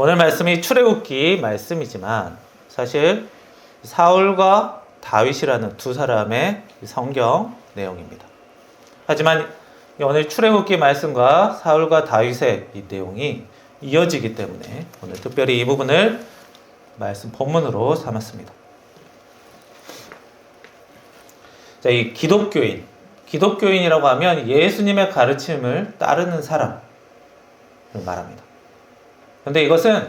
오늘 말씀이 출애굽기 말씀이지만 사실 사울과 다윗이라는 두 사람의 성경 내용입니다. 하지만 오늘 출애굽기 말씀과 사울과 다윗의 이 내용이 이어지기 때문에 오늘 특별히 이 부분을 말씀 본문으로 삼았습니다. 자, 이 기독교인, 기독교인이라고 하면 예수님의 가르침을 따르는 사람을 말합니다. 그런데 이것은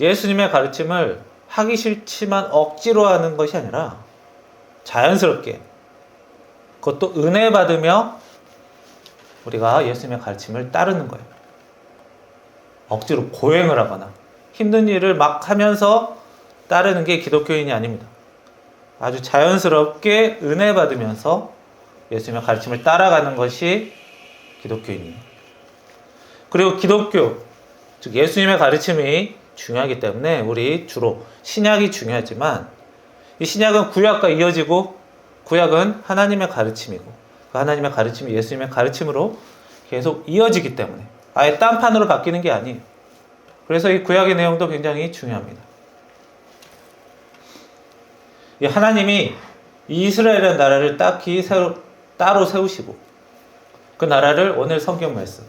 예수님의 가르침을 하기 싫지만 억지로 하는 것이 아니라 자연스럽게 그것도 은혜 받으며 우리가 예수님의 가르침을 따르는 거예요. 억지로 고행을 하거나 힘든 일을 막 하면서 따르는 게 기독교인이 아닙니다. 아주 자연스럽게 은혜 받으면서 예수님의 가르침을 따라가는 것이 기독교인이에요. 그리고 기독교, 즉 예수님의 가르침이 중요하기 때문에 우리 주로 신약이 중요하지만 이 신약은 구약과 이어지고 구약은 하나님의 가르침이고 그 하나님의 가르침이 예수님의 가르침으로 계속 이어지기 때문에 아예 딴판으로 바뀌는 게 아니에요. 그래서 이 구약의 내용도 굉장히 중요합니다. 이 하나님이 이스라엘이라는 나라를 딱히 세우, 따로 세우시고 그 나라를 오늘 성경 말씀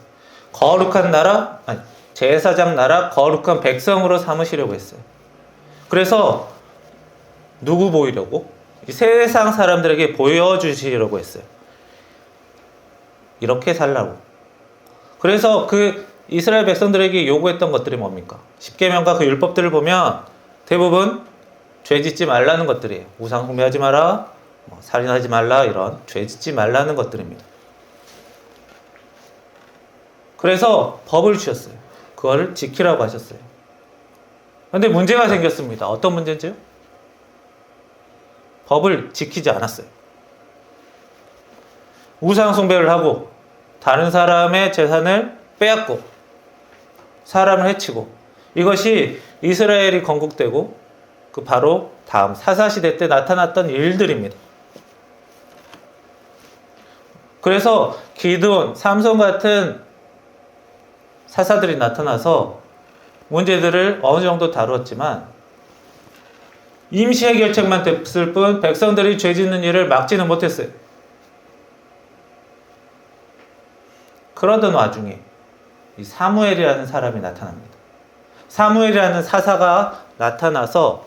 거룩한 나라 아니 제사장 나라 거룩한 백성으로 삼으시려고 했어요. 그래서 누구 보이려고? 세상 사람들에게 보여주시려고 했어요. 이렇게 살라고. 그래서 그 이스라엘 백성들에게 요구했던 것들이 뭡니까? 십계명과 그 율법들을 보면 대부분 죄 짓지 말라는 것들이에요. 우상 숭배하지 마라, 뭐 살인하지 말라 이런 죄 짓지 말라는 것들입니다. 그래서 법을 주셨어요. 그거를 지키라고 하셨어요. 그런데 문제가 생겼습니다. 어떤 문제인지요? 법을 지키지 않았어요. 우상 숭배를 하고 다른 사람의 재산을 빼앗고 사람을 해치고 이것이 이스라엘이 건국되고 그 바로 다음 사사시대 때 나타났던 일들입니다. 그래서 기드온, 삼손 같은 사사들이 나타나서 문제들을 어느 정도 다루었지만 임시 해결책만 됐을 뿐 백성들이 죄 짓는 일을 막지는 못했어요. 그러던 와중에 이 사무엘이라는 사람이 나타납니다. 사무엘이라는 사사가 나타나서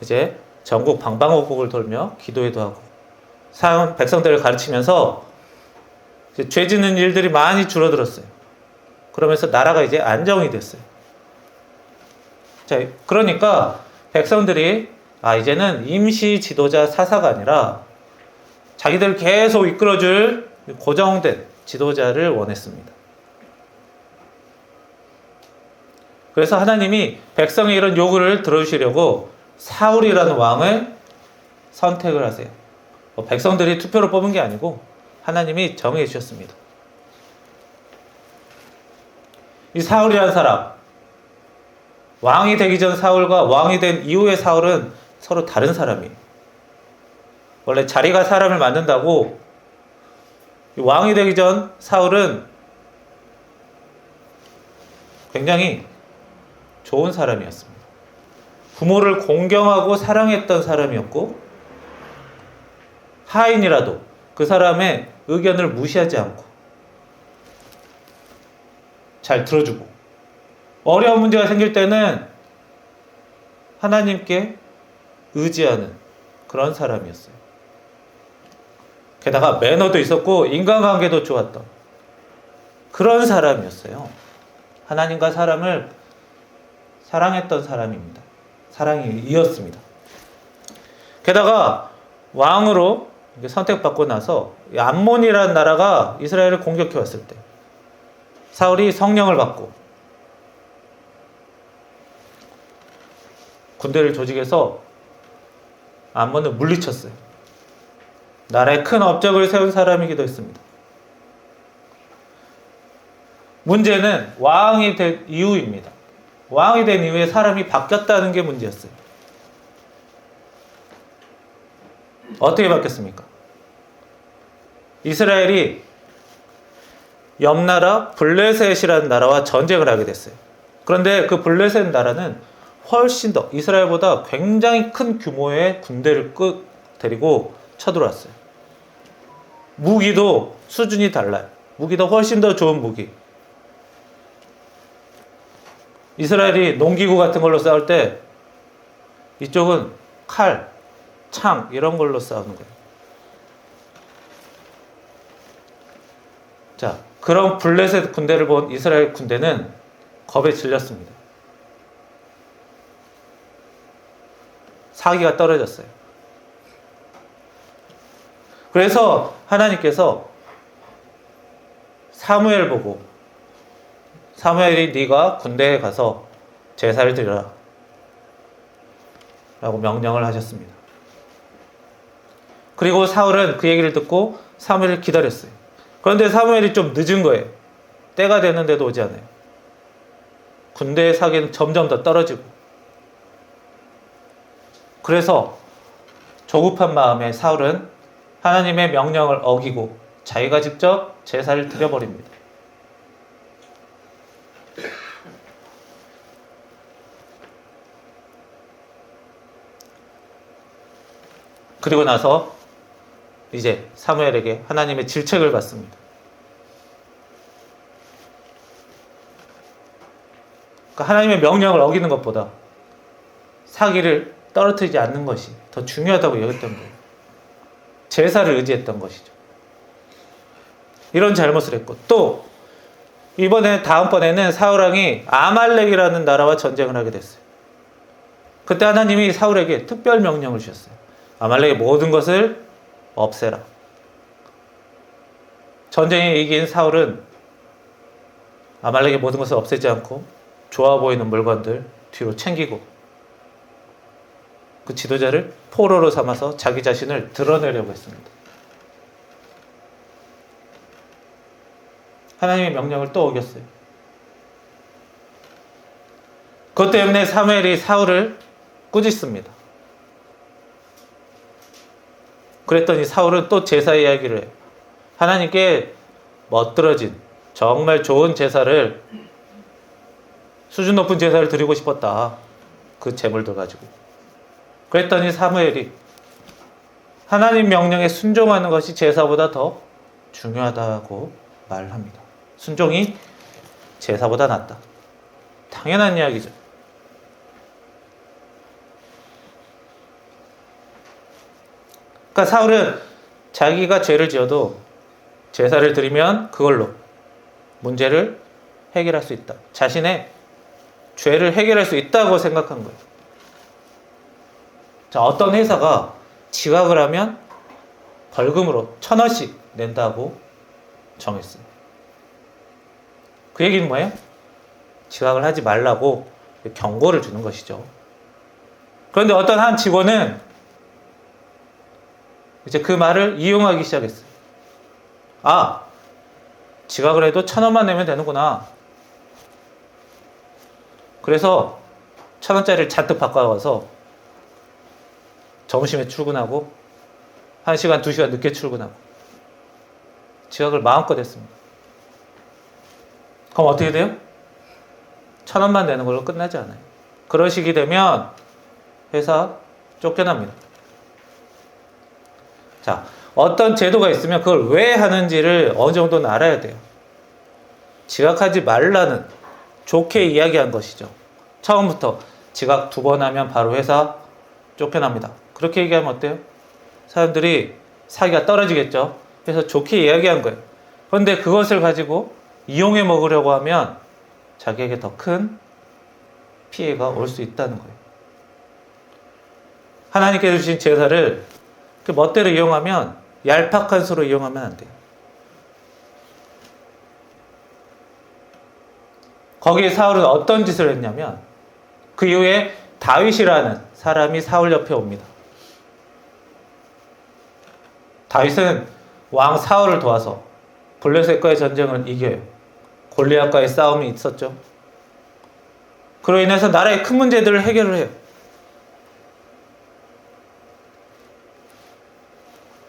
이제 전국 방방곡곡을 돌며 기도회도 하고 사 백성들을 가르치면서 죄 짓는 일들이 많이 줄어들었어요. 그러면서 나라가 이제 안정이 됐어요. 자, 그러니까 백성들이 아 이제는 임시 지도자 사사가 아니라 자기들 계속 이끌어줄 고정된 지도자를 원했습니다. 그래서 하나님이 백성의 이런 요구를 들어주시려고 사울이라는 왕을 선택을 하세요. 뭐 백성들이 투표로 뽑은 게 아니고 하나님이 정해 주셨습니다. 이 사울이라는 사람, 왕이 되기 전 사울과 왕이 된 이후의 사울은 서로 다른 사람이에요. 원래 자리가 사람을 만든다고 왕이 되기 전 사울은 굉장히 좋은 사람이었습니다. 부모를 공경하고 사랑했던 사람이었고 하인이라도 그 사람의 의견을 무시하지 않고 잘 들어주고 어려운 문제가 생길 때는 하나님께 의지하는 그런 사람이었어요. 게다가 매너도 있었고 인간관계도 좋았던 그런 사람이었어요. 하나님과 사람을 사랑했던 사람입니다. 사랑이 이었습니다. 게다가 왕으로 선택받고 나서 암몬이라는 나라가 이스라엘을 공격해 왔을 때 사울이 성령을 받고 군대를 조직해서 암몬을 물리쳤어요. 나라에 큰 업적을 세운 사람이기도 했습니다. 문제는 왕이 된 이후입니다. 왕이 된 이후에 사람이 바뀌었다는 게 문제였어요. 어떻게 바뀌었습니까? 이스라엘이 옆 나라 블레셋이라는 나라와 전쟁을 하게 됐어요. 그런데 그 블레셋 나라는 훨씬 더 이스라엘보다 굉장히 큰 규모의 군대를 끄 데리고 쳐들어왔어요. 무기도 수준이 달라요. 무기도 훨씬 더 좋은 무기. 이스라엘이 농기구 같은 걸로 싸울 때 이쪽은 칼, 창 이런 걸로 싸우는 거예요. 자, 그런 블레셋 군대를 본 이스라엘 군대는 겁에 질렸습니다. 사기가 떨어졌어요. 그래서 하나님께서 사무엘 보고 사무엘이 네가 군대에 가서 제사를 드려라 라고 명령을 하셨습니다. 그리고 사울은 그 얘기를 듣고 사무엘을 기다렸어요. 그런데 사무엘이 좀 늦은 거예요. 때가 됐는데도 오지 않아요. 군대의 사기는 점점 더 떨어지고. 그래서 조급한 마음에 사울은 하나님의 명령을 어기고 자기가 직접 제사를 드려버립니다. 그리고 나서 이제 사무엘에게 하나님의 질책을 받습니다. 그러니까 하나님의 명령을 어기는 것보다 사기를 떨어뜨리지 않는 것이 더 중요하다고 여겼던 거예요. 제사를 의지했던 것이죠. 이런 잘못을 했고 또 이번에 다음번에는 사울왕이 아말렉이라는 나라와 전쟁을 하게 됐어요. 그때 하나님이 사울에게 특별 명령을 주셨어요. 아말렉의 모든 것을 없애라. 전쟁에 이긴 사울은 아말렉의 모든 것을 없애지 않고 좋아 보이는 물건들 뒤로 챙기고 그 지도자를 포로로 삼아서 자기 자신을 드러내려고 했습니다. 하나님의 명령을 또 어겼어요. 그것 때문에 사무엘이 사울을 꾸짖습니다. 그랬더니 사울은 또 제사 이야기를 해요. 하나님께 멋들어진 정말 좋은 제사를 수준 높은 제사를 드리고 싶었다. 그 재물들 가지고. 그랬더니 사무엘이 하나님 명령에 순종하는 것이 제사보다 더 중요하다고 말합니다. 순종이 제사보다 낫다. 당연한 이야기죠. 그러니까 사울은 자기가 죄를 지어도 제사를 드리면 그걸로 문제를 해결할 수 있다. 자신의 죄를 해결할 수 있다고 생각한 거예요. 자, 어떤 회사가 지각을 하면 벌금으로 천 원씩 낸다고 정했어요. 그 얘기는 뭐예요? 지각을 하지 말라고 경고를 주는 것이죠. 그런데 어떤 한 직원은 이제 그 말을 이용하기 시작했어요. 아, 지각을 해도 천 원만 내면 되는구나. 그래서 천 원짜리를 잔뜩 바꿔와서 점심에 출근하고 한 시간, 두 시간 늦게 출근하고 지각을 마음껏 했습니다. 그럼 어떻게 돼요? 천 원만 내는 걸로 끝나지 않아요. 식이 되면 회사 쫓겨납니다. 자, 어떤 제도가 있으면 그걸 왜 하는지를 어느 정도는 알아야 돼요. 지각하지 말라는 좋게 이야기한 것이죠. 처음부터 지각 두 번 하면 바로 회사 쫓겨납니다. 그렇게 얘기하면 어때요? 사람들이 사기가 떨어지겠죠. 그래서 좋게 이야기한 거예요. 그런데 그것을 가지고 이용해 먹으려고 하면 자기에게 더 큰 피해가 올 수 있다는 거예요. 하나님께서 주신 제사를 그 멋대로 이용하면 얄팍한 수로 이용하면 안 돼요. 거기에 사울은 어떤 짓을 했냐면 그 이후에 다윗이라는 사람이 사울 옆에 옵니다. 다윗은 왕 사울을 도와서 블레셋과의 전쟁을 이겨요. 골리앗과의 싸움이 있었죠. 그로 인해서 나라의 큰 문제들을 해결을 해요.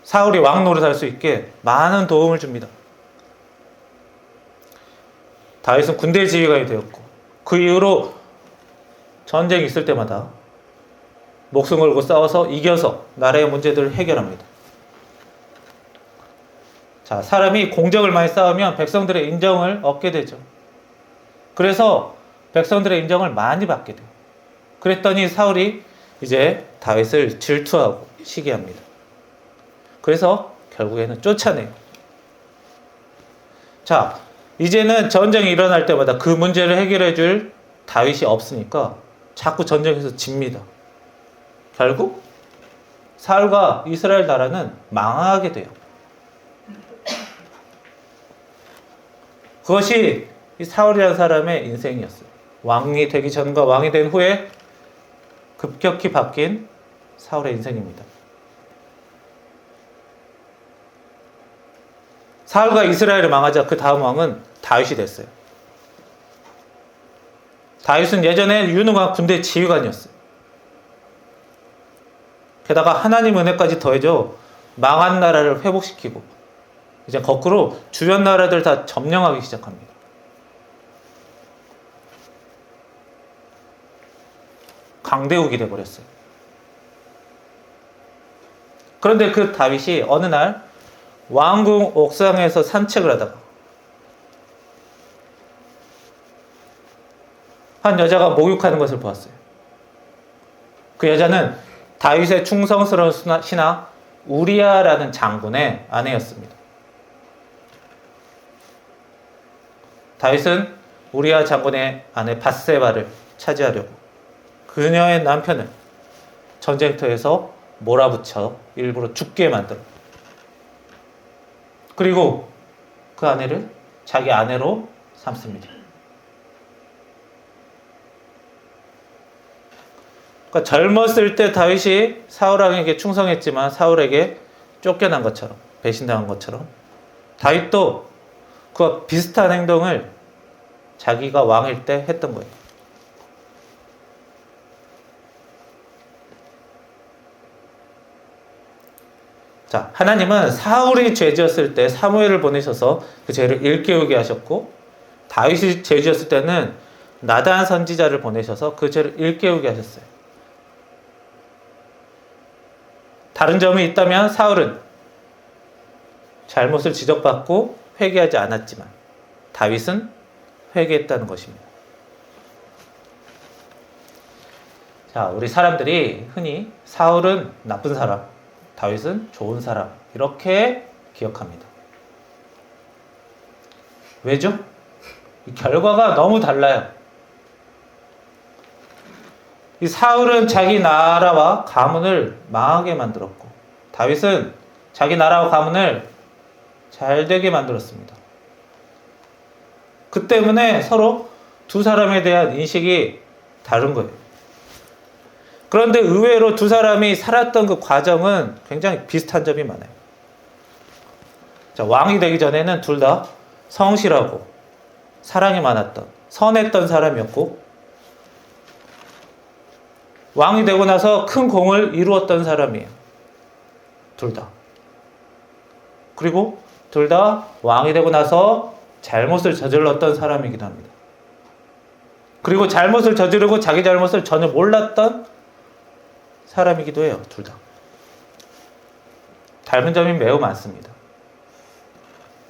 사울이 왕 노릇할 수 있게 많은 도움을 줍니다. 다윗은 군대 지휘관이 되었고 그 이후로 전쟁이 있을 때마다 목숨 걸고 싸워서 이겨서 나라의 문제들을 해결합니다. 자, 사람이 공적을 많이 쌓으면 백성들의 인정을 얻게 되죠. 그래서 백성들의 인정을 많이 받게 돼요. 그랬더니 사울이 이제 다윗을 질투하고 시기합니다. 그래서 결국에는 쫓아내요. 자, 이제는 전쟁이 일어날 때마다 그 문제를 해결해 줄 다윗이 없으니까 자꾸 전쟁에서 집니다. 결국 사울과 이스라엘 나라는 망하게 돼요. 그것이 이 사울이라는 사람의 인생이었어요. 왕이 되기 전과 왕이 된 후에 급격히 바뀐 사울의 인생입니다. 사울과 이스라엘을 망하자 그 다음 왕은 다윗이 됐어요. 다윗은 예전에 유능한 군대 지휘관이었어요. 게다가 하나님 은혜까지 더해져 망한 나라를 회복시키고 이제 거꾸로 주변 나라들 다 점령하기 시작합니다. 강대국이 돼버렸어요. 그런데 그 다윗이 어느 날 왕궁 옥상에서 산책을 하다가 한 여자가 목욕하는 것을 보았어요. 그 여자는 다윗의 충성스러운 신하 우리아라는 장군의 아내였습니다. 다윗은 우리아 장군의 아내 바세바를 차지하려고 그녀의 남편을 전쟁터에서 몰아붙여 일부러 죽게 만들어. 그리고 그 아내를 자기 아내로 삼습니다. 그러니까 젊었을 때 다윗이 사울왕에게 충성했지만 사울에게 쫓겨난 것처럼 배신당한 것처럼 다윗도 그와 비슷한 행동을 자기가 왕일 때 했던 거예요. 자, 하나님은 사울이 죄지었을 때 사무엘을 보내셔서 그 죄를 일깨우게 하셨고 다윗이 죄지었을 때는 나단 선지자를 보내셔서 그 죄를 일깨우게 하셨어요. 다른 점이 있다면 사울은 잘못을 지적받고 회개하지 않았지만 다윗은 회개했다는 것입니다. 자, 우리 사람들이 흔히 사울은 나쁜 사람, 다윗은 좋은 사람 이렇게 기억합니다. 왜죠? 결과가 너무 달라요. 이 사울은 자기 나라와 가문을 망하게 만들었고 다윗은 자기 나라와 가문을 잘 되게 만들었습니다. 그 때문에 서로 두 사람에 대한 인식이 다른 거예요. 그런데 의외로 두 사람이 살았던 그 과정은 굉장히 비슷한 점이 많아요. 자, 왕이 되기 전에는 둘 다 성실하고 사랑이 많았던, 선했던 사람이었고, 왕이 되고 나서 큰 공을 이루었던 사람이에요. 둘 다. 그리고 둘 다 왕이 되고 나서 잘못을 저질렀던 사람이기도 합니다. 그리고 잘못을 저지르고 자기 잘못을 전혀 몰랐던 사람이기도 해요. 둘 다. 닮은 점이 매우 많습니다.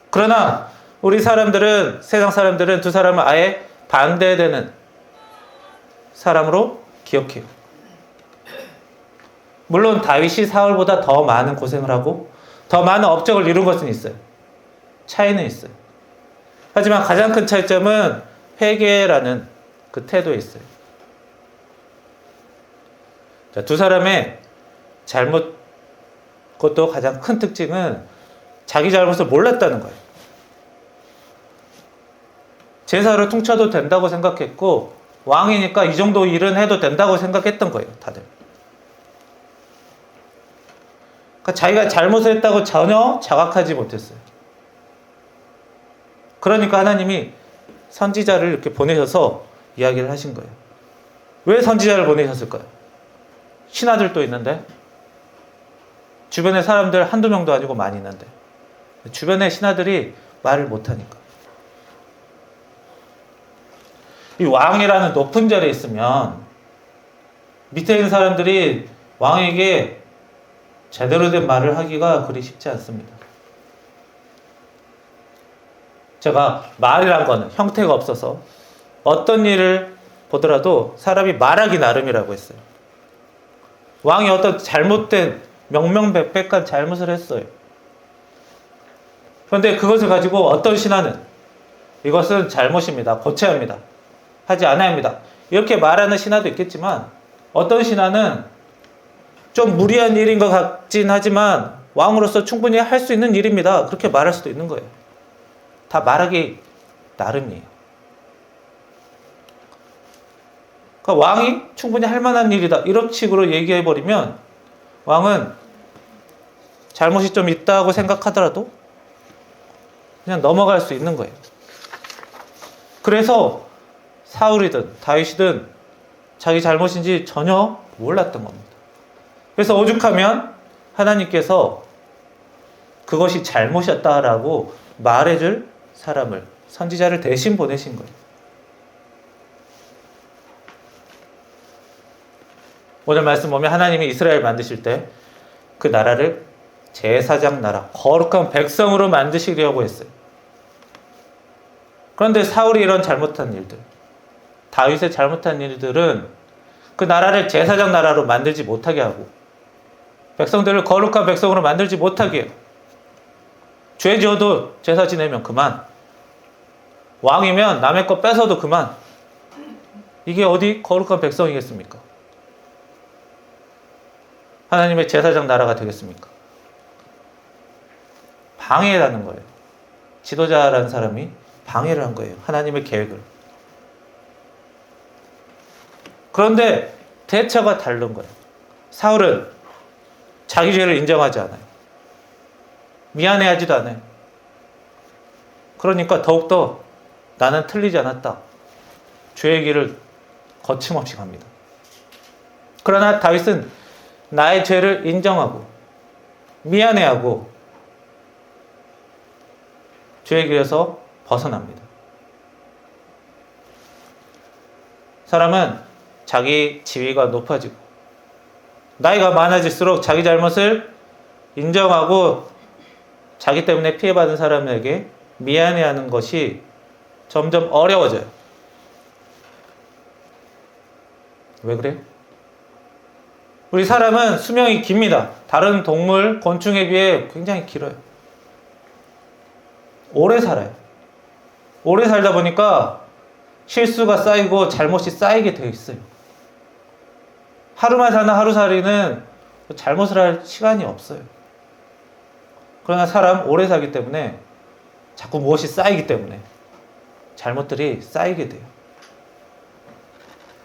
그러나 우리 사람들은 세상 사람들은 두 사람을 아예 반대되는 사람으로 기억해요. 물론 다윗이 사울보다 더 많은 고생을 하고 더 많은 업적을 이룬 것은 있어요. 차이는 있어요. 하지만 가장 큰 차이점은 회개라는 그 태도에 있어요. 자, 두 사람의 잘못, 그것도 가장 큰 특징은 자기 잘못을 몰랐다는 거예요. 제사를 퉁쳐도 된다고 생각했고, 왕이니까 이 정도 일은 해도 된다고 생각했던 거예요, 다들. 그러니까 자기가 잘못을 했다고 전혀 자각하지 못했어요. 그러니까 하나님이 선지자를 이렇게 보내셔서 이야기를 하신 거예요. 왜 선지자를 보내셨을까요? 신하들도 있는데 주변에 사람들 한두 명도 아니고 많이 있는데 주변의 신하들이 말을 못하니까 이 왕이라는 높은 자리에 있으면 밑에 있는 사람들이 왕에게 제대로 된 말을 하기가 그리 쉽지 않습니다. 제가 말이란 거는 형태가 없어서 어떤 일을 보더라도 사람이 말하기 나름이라고 했어요. 왕이 어떤 잘못된 명명백백한 잘못을 했어요. 그런데 그것을 가지고 어떤 신하는 이것은 잘못입니다. 고쳐야 합니다. 하지 않아야 합니다. 이렇게 말하는 신하도 있겠지만 어떤 신하는 좀 무리한 일인 것 같진 하지만 왕으로서 충분히 할 수 있는 일입니다. 그렇게 말할 수도 있는 거예요. 다 말하기 나름이에요. 그러니까 왕이 충분히 할 만한 일이다. 이런 식으로 얘기해 버리면 왕은 잘못이 좀 있다고 생각하더라도 그냥 넘어갈 수 있는 거예요. 그래서 사울이든 다윗이든 자기 잘못인지 전혀 몰랐던 겁니다. 그래서 오죽하면 하나님께서 그것이 잘못이었다라고 말해줄 사람을 선지자를 대신 보내신 거예요. 오늘 말씀 보면 하나님이 이스라엘 만드실 때 그 나라를 제사장 나라, 거룩한 백성으로 만드시려고 했어요. 그런데 사울이 이런 잘못한 일들, 다윗의 잘못한 일들은 그 나라를 제사장 나라로 만들지 못하게 하고 백성들을 거룩한 백성으로 만들지 못하게 해요. 죄 지어도 제사 지내면 그만. 왕이면 남의 거 뺏어도 그만. 이게 어디 거룩한 백성이겠습니까? 하나님의 제사장 나라가 되겠습니까? 방해라는 거예요. 지도자라는 사람이 방해를 한 거예요. 하나님의 계획을. 그런데 대처가 다른 거예요. 사울은 자기 죄를 인정하지 않아요. 미안해하지도 않아요. 그러니까 더욱더 나는 틀리지 않았다. 죄의 길을 거침없이 갑니다. 그러나 다윗은 나의 죄를 인정하고 미안해하고 죄의 길에서 벗어납니다. 사람은 자기 지위가 높아지고 나이가 많아질수록 자기 잘못을 인정하고 자기 때문에 피해받은 사람에게 미안해하는 것이 점점 어려워져요. 왜 그래요? 우리 사람은 수명이 깁니다. 다른 동물, 곤충에 비해 굉장히 길어요. 오래 살아요. 오래 살다 보니까 실수가 쌓이고 잘못이 쌓이게 되어 있어요. 하루만 사는 하루살이는 잘못을 할 시간이 없어요. 그러나 사람 오래 살기 때문에 자꾸 무엇이 쌓이기 때문에 잘못들이 쌓이게 돼요.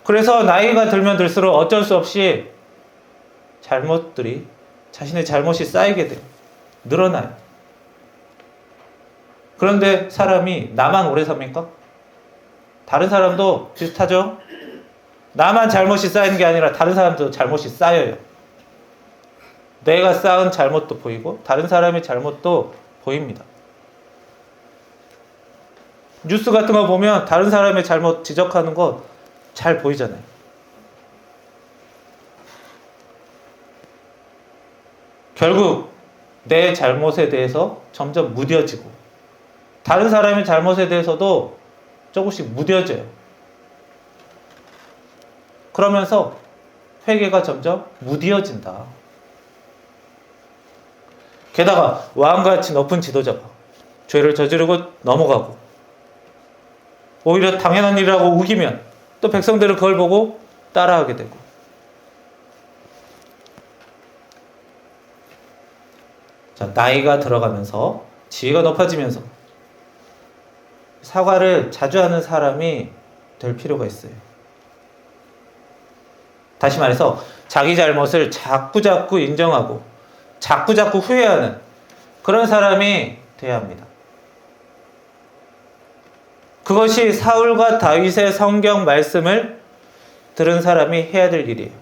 그래서 나이가 들면 들수록 어쩔 수 없이 잘못들이 자신의 잘못이 쌓이게 돼요. 늘어나요. 그런데 사람이 나만 오래 삽니까? 다른 사람도 비슷하죠? 나만 잘못이 쌓이는 게 아니라 다른 사람도 잘못이 쌓여요. 내가 쌓은 잘못도 보이고 다른 사람의 잘못도 보입니다. 뉴스 같은 거 보면 다른 사람의 잘못 지적하는 거 잘 보이잖아요. 결국 내 잘못에 대해서 점점 무뎌지고 다른 사람의 잘못에 대해서도 조금씩 무뎌져요. 그러면서 회개가 점점 무뎌진다. 게다가 왕같이 높은 지도자가 죄를 저지르고 넘어가고 오히려 당연한 일이라고 우기면 또 백성들은 그걸 보고 따라하게 되고 자, 나이가 들어가면서 지위가 높아지면서 사과를 자주 하는 사람이 될 필요가 있어요. 다시 말해서 자기 잘못을 자꾸자꾸 인정하고 자꾸자꾸 후회하는 그런 사람이 돼야 합니다. 그것이 사울과 다윗의 성경 말씀을 들은 사람이 해야 될 일이에요.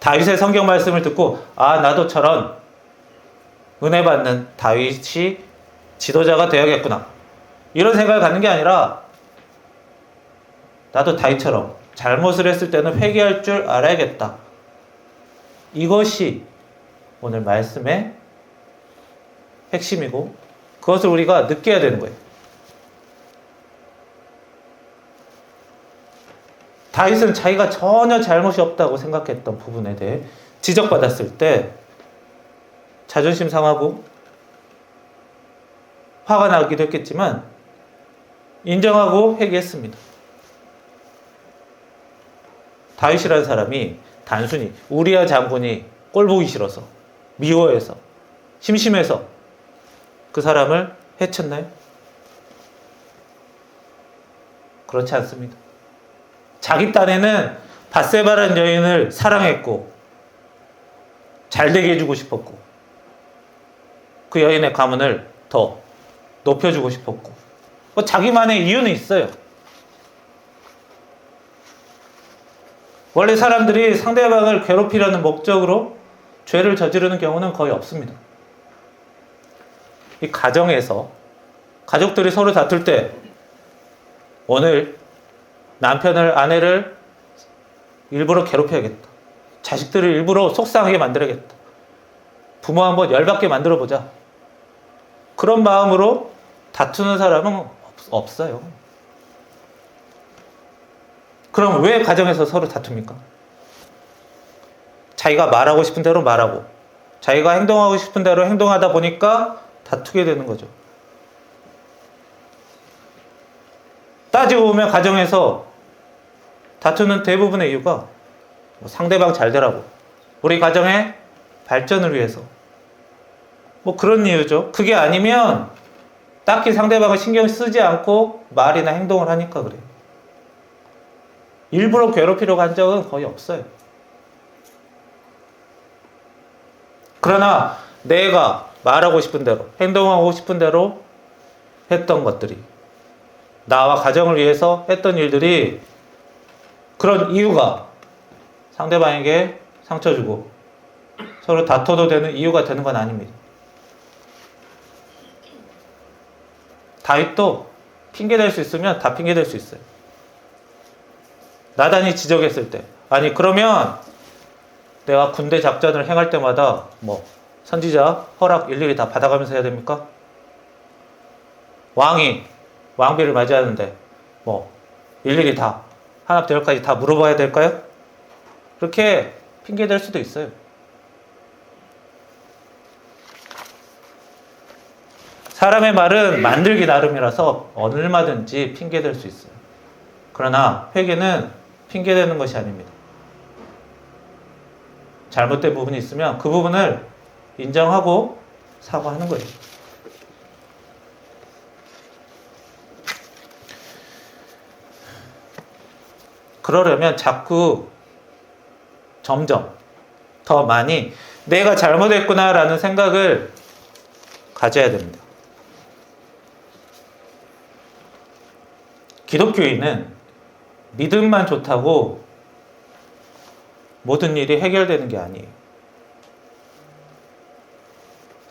다윗의 성경 말씀을 듣고 아 나도 저런 은혜 받는 다윗이 지도자가 되어야겠구나. 이런 생각을 갖는 게 아니라 나도 다윗처럼 잘못을 했을 때는 회개할 줄 알아야겠다. 이것이 오늘 말씀의 핵심이고 그것을 우리가 느껴야 되는 거예요. 다윗은 자기가 전혀 잘못이 없다고 생각했던 부분에 대해 지적받았을 때 자존심 상하고 화가 나기도 했겠지만 인정하고 회개했습니다. 다윗이라는 사람이 단순히 우리아 장군이 꼴 보기 싫어서 미워해서 심심해서 그 사람을 해쳤나요? 그렇지 않습니다. 자기 딴에는 바세바라는 여인을 사랑했고 잘 되게 해주고 싶었고 그 여인의 가문을 더 높여주고 싶었고 뭐 자기만의 이유는 있어요. 원래 사람들이 상대방을 괴롭히려는 목적으로 죄를 저지르는 경우는 거의 없습니다. 이 가정에서 가족들이 서로 다툴 때 오늘 남편을 아내를 일부러 괴롭혀야겠다. 자식들을 일부러 속상하게 만들어야겠다. 부모 한번 열받게 만들어 보자. 그런 마음으로 다투는 사람은 없 어요. 그럼 왜 가정에서 서로 다툽니까? 자기가 말하고 싶은 대로 말하고, 자기가 행동하고 싶은 대로 행동하다 보니까 다투게 되는 거죠. 따지고 보면 가정에서 다투는 대부분의 이유가 뭐 상대방 잘 되라고, 우리 가정의 발전을 위해서, 뭐 그런 이유죠. 그게 아니면 딱히 상대방을 신경 쓰지 않고 말이나 행동을 하니까 그래요. 일부러 괴롭히려고 한 적은 거의 없어요. 그러나 내가 말하고 싶은 대로, 행동하고 싶은 대로 했던 것들이, 나와 가정을 위해서 했던 일들이 그런 이유가 상대방에게 상처 주고 서로 다퉈도 되는 이유가 되는 건 아닙니다. 다윗도 핑계 댈 수 있으면 다 핑계 댈 수 있어요. 나단이 지적했을 때. 아니, 그러면 내가 군대 작전을 행할 때마다 뭐 선지자 허락 일일이 다 받아가면서 해야 됩니까? 왕이 왕비를 맞이하는데 뭐 일일이 다 하나부터 열까지 다 물어봐야 될까요? 그렇게 핑계 댈 수도 있어요. 사람의 말은 만들기 나름이라서 얼마든지 핑계 댈수 있어요. 그러나 회개는 핑계 대는 것이 아닙니다. 잘못된 부분이 있으면 그 부분을 인정하고 사과하는 거예요. 그러려면 자꾸 점점 더 많이 내가 잘못했구나라는 생각을 가져야 됩니다. 기독교인은 믿음만 좋다고 모든 일이 해결되는 게 아니에요.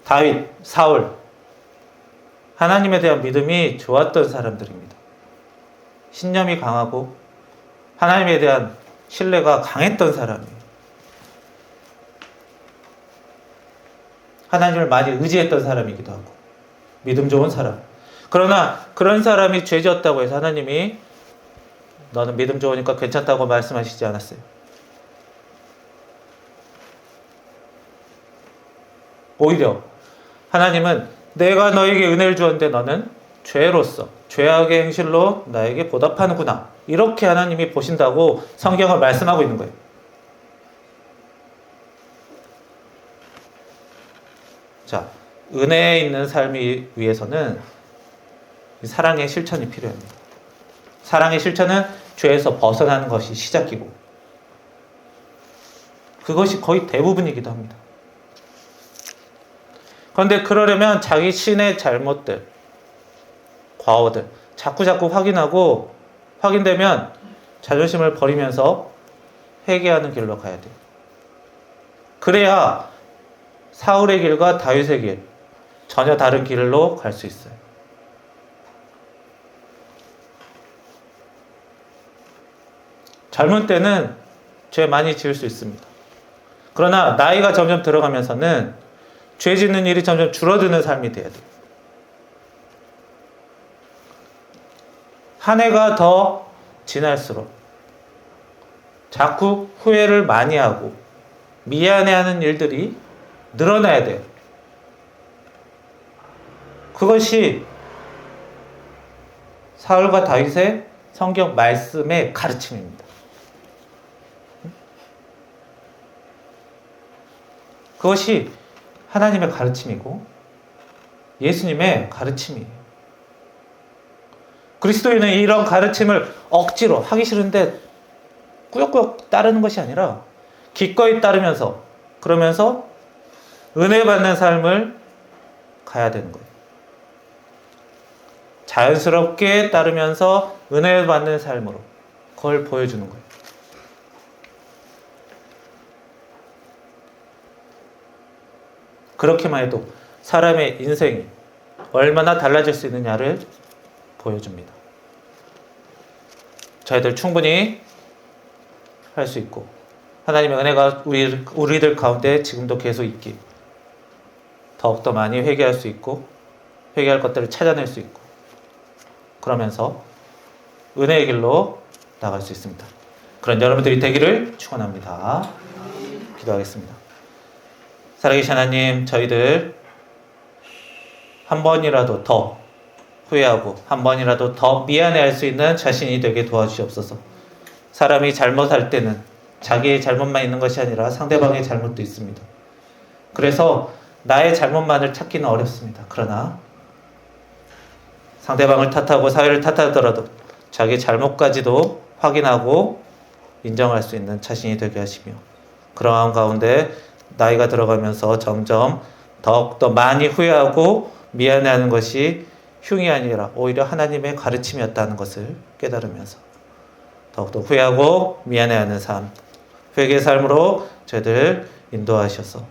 다윗, 사울, 하나님에 대한 믿음이 좋았던 사람들입니다. 신념이 강하고 하나님에 대한 신뢰가 강했던 사람이에요. 하나님을 많이 의지했던 사람이기도 하고 믿음 좋은 사람. 그러나 그런 사람이 죄 지었다고 해서 하나님이 너는 믿음 좋으니까 괜찮다고 말씀하시지 않았어요. 오히려 하나님은 내가 너에게 은혜를 주었는데 너는 죄로서 죄악의 행실로 나에게 보답하는구나. 이렇게 하나님이 보신다고 성경을 말씀하고 있는 거예요. 자, 은혜에 있는 삶이 위해서는 사랑의 실천이 필요합니다. 사랑의 실천은 죄에서 벗어나는 것이 시작이고 그것이 거의 대부분이기도 합니다. 그런데 그러려면 자기 신의 잘못들, 과오들 자꾸 자꾸 확인하고 확인되면 자존심을 버리면서 회개하는 길로 가야 돼요. 그래야 사울의 길과 다윗의 길 전혀 다른 길로 갈 수 있어요. 젊은 때는 죄 많이 지을 수 있습니다. 그러나 나이가 점점 들어가면서는 죄 짓는 일이 점점 줄어드는 삶이 돼야 돼요. 한 해가 더 지날수록 자꾸 후회를 많이 하고 미안해하는 일들이 늘어나야 돼요. 그것이 사울과 다윗의 성경 말씀의 가르침입니다. 그것이 하나님의 가르침이고 예수님의 가르침이에요. 그리스도인은 이런 가르침을 억지로 하기 싫은데 꾸역꾸역 따르는 것이 아니라 기꺼이 따르면서 그러면서 은혜 받는 삶을 가야 되는 거예요. 자연스럽게 따르면서 은혜 받는 삶으로 그걸 보여주는 거예요. 그렇게만 해도 사람의 인생이 얼마나 달라질 수 있느냐를 보여줍니다. 저희들 충분히 할 수 있고 하나님의 은혜가 우리, 우리들 가운데 지금도 계속 있기 더욱더 많이 회개할 수 있고 회개할 것들을 찾아낼 수 있고 그러면서 은혜의 길로 나갈 수 있습니다. 그런 여러분들이 되기를 축원합니다. 기도하겠습니다. 살아계신 하나님, 저희들 한 번이라도 더 후회하고 한 번이라도 더 미안해할 수 있는 자신이 되게 도와주시옵소서. 사람이 잘못할 때는 자기의 잘못만 있는 것이 아니라 상대방의 잘못도 있습니다. 그래서 나의 잘못만을 찾기는 어렵습니다. 그러나 상대방을 탓하고 사회를 탓하더라도 자기 잘못까지도 확인하고 인정할 수 있는 자신이 되게 하시며 그러한 가운데 나이가 들어가면서 점점 더욱더 많이 후회하고 미안해하는 것이 흉이 아니라 오히려 하나님의 가르침이었다는 것을 깨달으면서 더욱더 후회하고 미안해하는 삶, 회개 삶으로 저희들 인도하셔서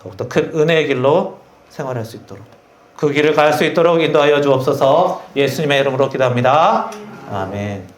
더욱더 큰 은혜의 길로 생활할 수 있도록 그 길을 갈 수 있도록 인도하여 주옵소서 예수님의 이름으로 기도합니다. 아멘.